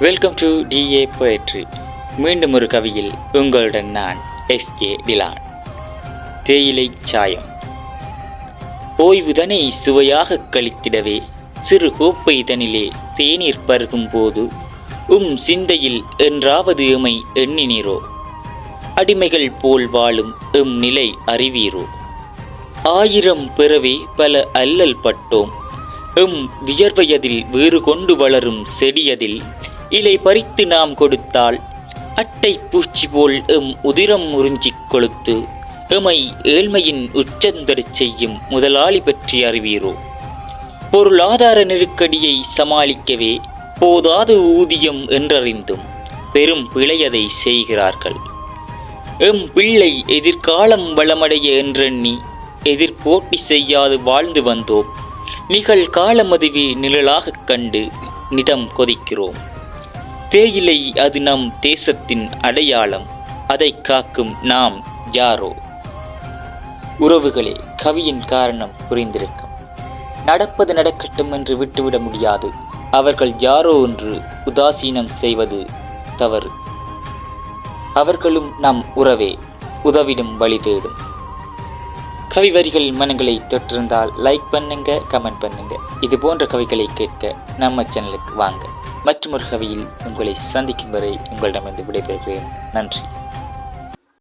Welcome to DA poetry மீண்டும் ஒரு கவியில் உங்களுடன் நான் எஸ்கே டிலான் தேயிலை சாயம். ஓய்வுதனை சுவையாக கழித்திடவே சிறு கோப்பை தனிலே தேநீர் பருகும் போது உம் சிந்தையில் என்றாவது எமை எண்ணினீரோ? அடிமைகள் போல் வாழும் எம் நிலை அறிவீரோ? ஆயிரம் பிறவே பல அல்லல் பட்டோம். எம் வியர்வையதில் வேறு கொண்டு வளரும் செடியதில் இலை பறித்து நாம் கொடுத்தால் அட்டை பூச்சி போல் எம் உதிரம் உறிஞ்சிக் கொளுத்து எமை ஏழ்மையின் உச்சந்தரச் செய்யும் முதலாளி பற்றி அறிவீரோ? பொருளாதார நெருக்கடியை சமாளிக்கவே போதாது ஊதியம் என்றறிந்தும் பெரும் பிழையதை செய்கிறார்கள். எம் பிள்ளை எதிர்காலம் வளமடைய என்றெண்ணி எதிர்போட்டி செய்யாது வாழ்ந்து வந்தோம். நிகழ்காலமதுவே நிழலாகக் கண்டு நிதம் கொதிக்கிறோம். தேயிலை அது நம் தேசத்தின் அடையாளம். அதை காக்கும் நாம் யாரோ? உறவுகளே கவியின் காரணம் புரிந்திருக்கும். நடப்பது நடக்கட்டும் என்று விட்டுவிட முடியாது. அவர்கள் யாரோ என்று உதாசீனம் செய்வது தவறு. அவர்களும் நம் உறவே உதவிடும் வழி தேடும். கவி வரிகள் மனங்களை தொற்றிருந்தால் லைக் பண்ணுங்க கமெண்ட் பண்ணுங்க. இது போன்ற கவிகளை கேட்க நம்ம சேனலுக்கு வாங்க. மற்றும் ஒரு கவியில் உங்களை சந்திக்கும் வரை உங்களிடமிருந்து விடைபெறுகிறேன். நன்றி.